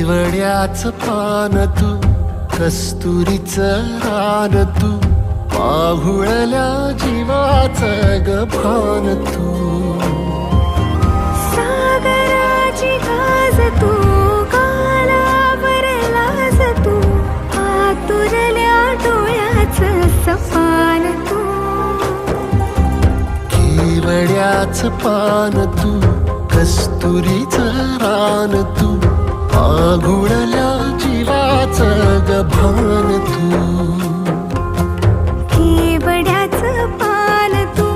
केवड्याच पान तू कस्तुरीच रान तू पाहुळल्या जीवाच गभान तू. सागराची गाज तू कालावर लाज तू आतुरल्या डोळ्याचं सपान तू. केवड्याच पान तू कस्तुरीच रान तू आघुळल्या जीवाच गभान तू. बड्याच पान तू